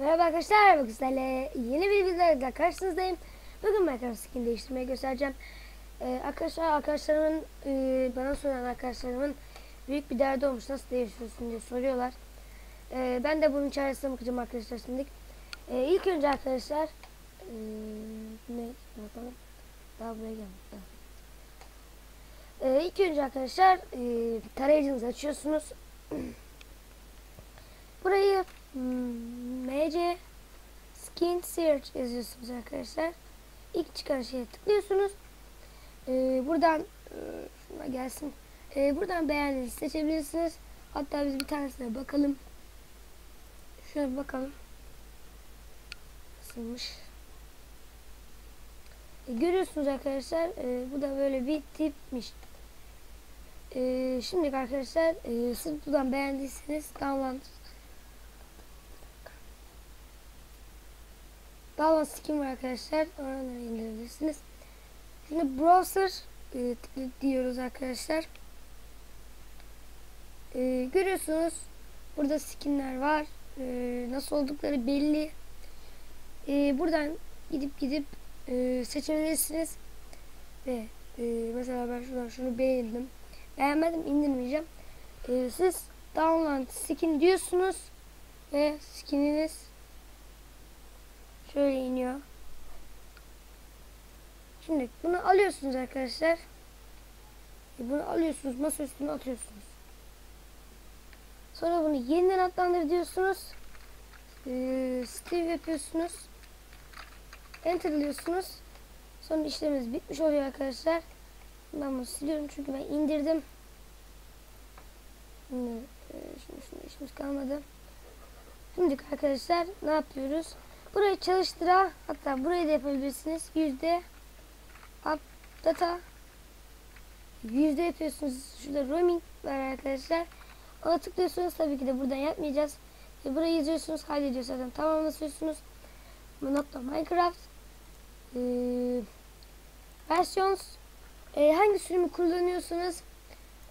Merhaba arkadaşlar, bugün sizlerle yeni bir videoda karşınızdayım. Bugün Minecraft skin değiştirmeyi göstereceğim. Ee, arkadaşlar, arkadaşlarımın, e, bana soran arkadaşlarımın büyük bir derdi olmuş. Nasıl değiştiriyorsun diye soruyorlar. Ee, ben de bunun çaresine bakacağım arkadaşlar şimdi. Ee, ilk önce arkadaşlar, e, ne bakalım. Daha buraya gelmiş. Ee, ilk önce arkadaşlar, e, tarayıcınızı açıyorsunuz. Burayı MC Skin Search yazıyorsunuz arkadaşlar. İlk çıkan şeye tıklıyorsunuz. Ee, buradan şuna gelsin. Ee, buradan beğendiğinizi seçebilirsiniz. Hatta biz bir tanesine bakalım. Şöyle bakalım. Nasılmış? E, görüyorsunuz arkadaşlar. e, bu da böyle bir tipmiş. E, şimdi arkadaşlar e, sırf buradan beğendiyseniz download Download skin var arkadaşlar. Oradan indirebilirsiniz. Şimdi browser e, diyoruz arkadaşlar. E, görüyorsunuz burada skinler var. E, nasıl oldukları belli. E, buradan gidip gidip e, seçebilirsiniz. Ve e, mesela ben şuradan şunu beğendim. Beğenmedim indirmeyeceğim. E, siz download skin diyorsunuz ve skininiz Şöyle iniyor. Şimdi bunu alıyorsunuz arkadaşlar. E, Bunu alıyorsunuz masa üstüne atıyorsunuz. Sonra bunu yeniden adlandır diyorsunuz. Ee, Steve yapıyorsunuz. Enter diyorsunuz. Sonra işlemimiz bitmiş oluyor arkadaşlar. Ben bunu siliyorum çünkü ben indirdim. Şimdi, e, şimdi, şimdi işimiz kalmadı. Şimdi arkadaşlar ne yapıyoruz? Burayı çalıştıra hatta burayı da yapabilirsiniz. Yüzde data yüzde yapıyorsunuz. Şurada roaming var arkadaşlar. Ona tıklıyorsunuz. Tabii ki de buradan yapmayacağız. E, burayı yazıyorsunuz. Kaydediyor zaten. Tamam basıyorsunuz. Bu nokta Minecraft e, versiyons e, hangi sürümü kullanıyorsunuz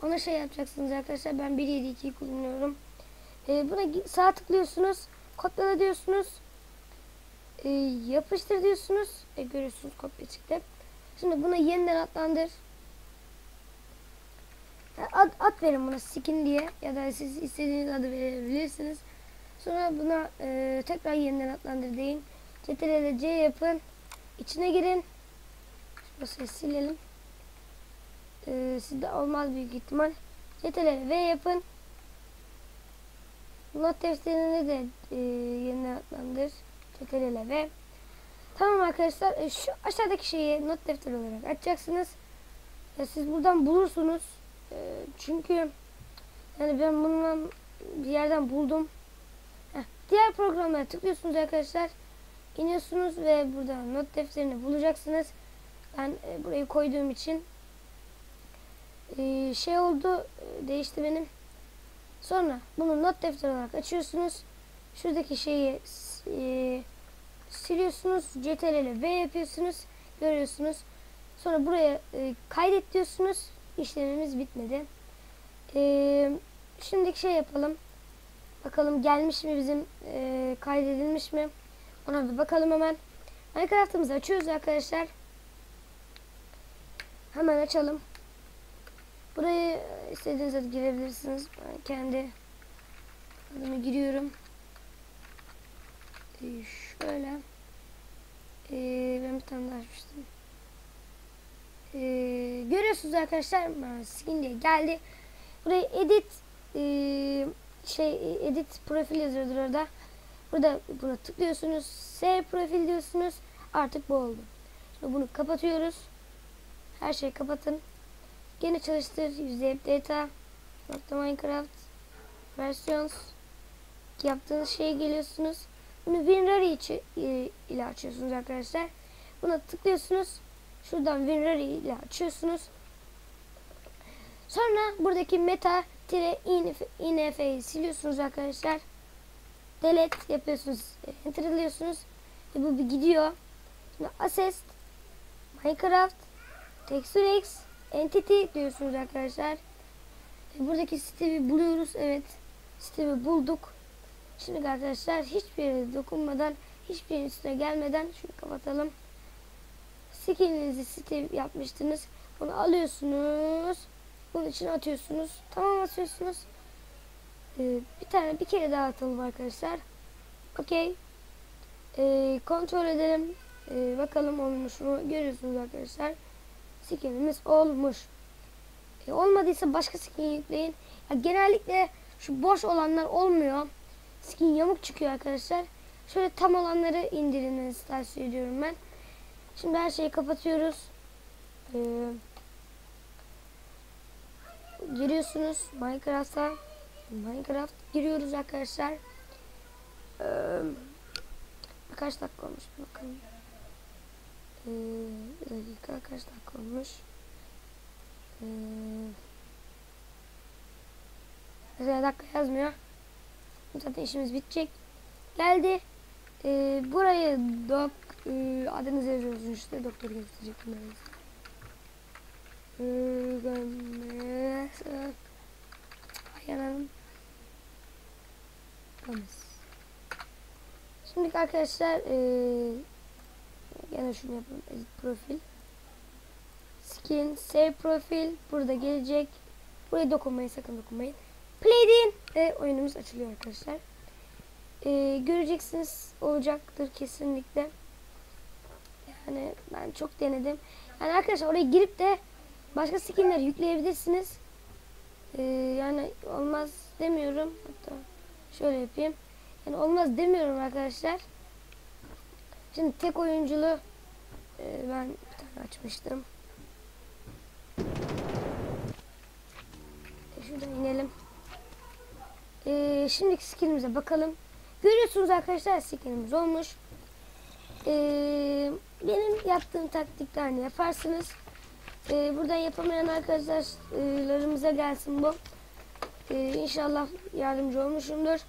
ona şey yapacaksınız arkadaşlar. Ben 1.7.2'yi kullanıyorum. E, buna sağ tıklıyorsunuz. Kopyala diyorsunuz e, yapıştır diyorsunuz. E, görüyorsunuz kopya çıktı. Şimdi buna yeniden adlandır. Ad, ad verin buna skin diye ya da siz istediğiniz adı verebilirsiniz. Sonra buna e, tekrar yeniden adlandır deyin. Ctrl C yapın. İçine girin. Şurası silelim. E, sizde olmaz büyük ihtimal. Ctrl V yapın. Not defterine de e, yeniden adlandır. Ctrl ve Tamam arkadaşlar e, şu aşağıdaki şeyi not defteri olarak açacaksınız. E, siz buradan bulursunuz. E, çünkü yani ben bundan bir yerden buldum. Heh, diğer programlara tıklıyorsunuz arkadaşlar. İniyorsunuz ve burada not defterini bulacaksınız. Ben e, burayı koyduğum için e, şey oldu e, değişti benim. Sonra bunu not defteri olarak açıyorsunuz. Şuradaki şeyi e, siliyorsunuz. CTRL V yapıyorsunuz. Görüyorsunuz. Sonra buraya e, kaydet diyorsunuz. İşlemimiz bitmedi. E, şimdiki şey yapalım. Bakalım gelmiş mi bizim e, kaydedilmiş mi? Ona bir bakalım hemen. Minecraft'ımızı açıyoruz arkadaşlar. Hemen açalım. Burayı istediğiniz adı girebilirsiniz. Ben kendi adımı giriyorum. Ee, şöyle ee, ben bir tane daha açmıştım. Ee, görüyorsunuz arkadaşlar skin diye geldi. Buraya edit ee, şey edit profil yazıyordur orada. Burada buna tıklıyorsunuz. Save profil diyorsunuz. Artık bu oldu. Şimdi bunu kapatıyoruz. Her şeyi kapatın. Gene çalıştır. Yüzde data. Minecraft. Versiyons. Yaptığınız şeye geliyorsunuz. Bunu WinRAR e, ile açıyorsunuz arkadaşlar. Buna tıklıyorsunuz. Şuradan WinRAR ile açıyorsunuz. Sonra buradaki meta inf'yi siliyorsunuz arkadaşlar. Delete yapıyorsunuz. Enter'lıyorsunuz. Ve bu bir gidiyor. Şimdi Assist Minecraft TextureX Entity diyorsunuz arkadaşlar. Buradaki Steve'i buluyoruz. Evet. Steve'i bulduk. Şimdi arkadaşlar hiçbir yere dokunmadan hiçbir yerin üstüne gelmeden şunu kapatalım. Skininizi Steve yapmıştınız. Bunu alıyorsunuz. Bunun içine atıyorsunuz. Tamam atıyorsunuz. Ee, bir tane bir kere daha atalım arkadaşlar. Okey. Ee, kontrol edelim. Ee, bakalım olmuş mu? Görüyorsunuz arkadaşlar. Skinimiz olmuş. Ee, olmadıysa başka skin yükleyin. Ya, genellikle şu boş olanlar olmuyor. Skin yamuk çıkıyor arkadaşlar. Şöyle tam olanları indirilmenizi tavsiye ediyorum ben. Şimdi her şeyi kapatıyoruz. Ee, giriyorsunuz Minecraft'a. Minecraft giriyoruz arkadaşlar. Ee, kaç dakika olmuş bakalım. Ee, bir dakika kaç dakika olmuş. Ee, dakika yazmıyor. Zaten işimiz bitecek. Geldi. Ee, buraya dok e, adınızı yazıyorsunuz işte doktor gösterecek bunları. Ee. Gomez. Şimdi arkadaşlar gene şunu yapalım. Edit profil. Skin, save profil. Burada gelecek. Buraya dokunmayın sakın dokunmayın. Play. Ve oyunumuz açılıyor arkadaşlar. Ee, göreceksiniz olacaktır kesinlikle. Yani ben çok denedim. Yani arkadaşlar oraya girip de başka skinler yükleyebilirsiniz. Ee, yani olmaz demiyorum. Hatta şöyle yapayım. Yani olmaz demiyorum arkadaşlar. Şimdi tek oyunculu e, ben bir tane açmıştım. E, şuradan inelim. E, şimdiki skinimize bakalım. Görüyorsunuz arkadaşlar skinimiz olmuş. E, benim yaptığım taktiklerini yaparsınız. E, buradan yapamayan arkadaşlarımıza gelsin bu. E, inşallah yardımcı olmuşumdur.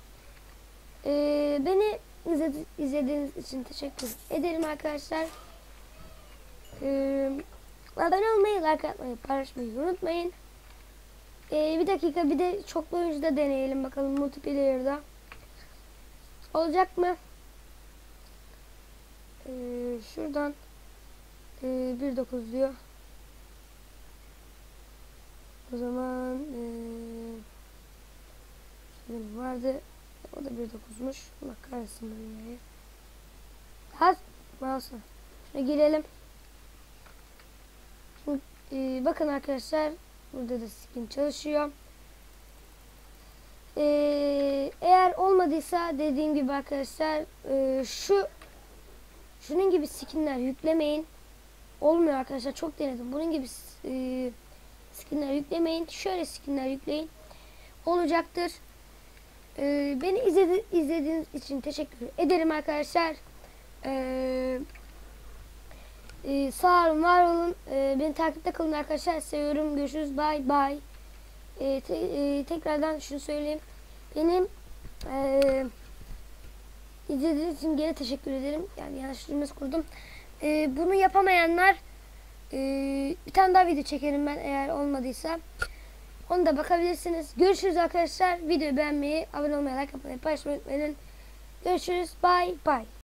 E, beni izledi, izlediğiniz için teşekkür ederim arkadaşlar. E, abone olmayı, like atmayı, paylaşmayı unutmayın. E, bir dakika bir de çoklu oyuncuda deneyelim bakalım multiplayer'da. Olacak mı? E, şuradan e, 1.9 diyor. O zaman e, vardı. O da 1.9'muş. Allah kahretsin dünyayı. Ha, mouse'a. Şuna girelim. Şimdi, e, bakın arkadaşlar. Burada da skin çalışıyor. E, eğer olmadıysa dediğim gibi arkadaşlar e, şu şunun gibi skinler yüklemeyin. Olmuyor arkadaşlar. Çok denedim. Bunun gibi e, skinler yüklemeyin. Şöyle skinler yükleyin. Olacaktır. Ee, beni izledi, izlediğiniz için teşekkür ederim arkadaşlar. Ee, e, sağ olun, var olun. Ee, beni takipte kalın arkadaşlar. Seviyorum. Görüşürüz. Bye bye. Ee, te, e, tekrardan şunu söyleyeyim. Benim e, izlediğiniz için gene teşekkür ederim. Yani yanlış cümlesi kurdum. Ee, bunu yapamayanlar e, bir tane daha video çekerim ben eğer olmadıysa. Onu da bakabilirsiniz. Görüşürüz arkadaşlar. Videoyu beğenmeyi, abone olmayı, like atmayı, paylaşmayı unutmayın. Görüşürüz. Bye bye.